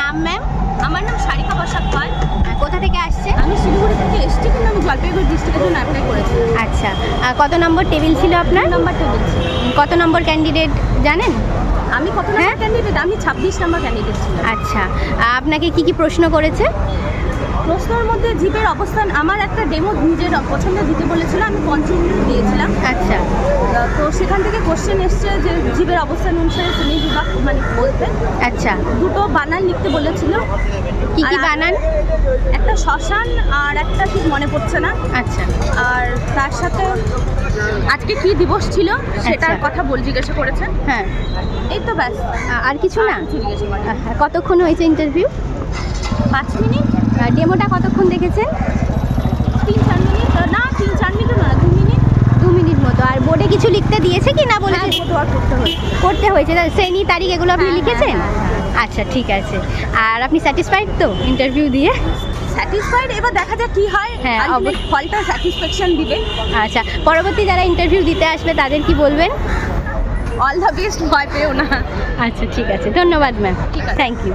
নাম ম্যাম আমার নাম সারিকা বসাক পাল। কোথা থেকে আসছে? আমি শিলিগুড়ি থেকে এসেছি কিন্তু আমি জলপাইগুড়ি ডিস্ট্রিক্টের জন্য অ্যাপ্লাই করেছি। আচ্ছা কত নম্বর টেবিল ছিল আপনার? নাম্বারটা বলছি কত নম্বর ক্যান্ডিডেট জানেন? আমি কত হ্যাঁ? ক্যান্ডিডেট আমি ছাব্বিশ নাম্বার ক্যান্ডিডেট ছিলাম। আচ্ছা আপনাকে কি কি প্রশ্ন করেছে? প্রশ্নের মধ্যে জিপের অবস্থান আমার একটা ডেমো নিজের পছন্দের দিতে বলেছিল আমি পঞ্চম দিয়েছিলাম। আচ্ছা। সেখান থেকে কোশ্চেন এসছে যে জীবের অবস্থান অনুসারে শ্রেণি বিভাগ মানে বলতে আচ্ছা। দুটো বানান লিখতে বলেছিল। কি কি বানান? একটা শ্মশান আর একটা ঠিক মনে পড়ছে না। আচ্ছা। আর তার সাথে আজকে কি দিবস ছিল সেটার আচ্ছা। কথা বল জিজ্ঞাসা করেছেন হ্যাঁ। এই তো ব্যাস। আর কিছু না? কতক্ষণ হয়েছে ইন্টারভিউ পাঁচ মিনিট। ডেমোটা কতক্ষণ দেখেছেন তিন চার মিনিট না তিন চার মিনিট না দু মিনিট দু মিনিট মতো আর বোর্ডে কিছু লিখতে দিয়েছে কি না বলে হ্যাঁ, করতে হয়েছে। তা শ্রেণি তারিখ এগুলো আপনি হ্যাঁ, লিখেছেন? হ্যাঁ, আচ্ছা ঠিক আছে। আর আপনি স্যাটিসফাইড তো ইন্টারভিউ দিয়ে? স্যাটিসফাইড এবার দেখা যাক কি হয়। হ্যাঁ, ফলটা স্যাটিসফ্যাকশন দিবে। আচ্ছা পরবর্তী যারা ইন্টারভিউ দিতে আসবে তাদের কি বলবেন? অল দ্য বেস্ট ভয় পেও না। আচ্ছা ঠিক আছে। ধন্যবাদ ম্যাম থ্যাংক ইউ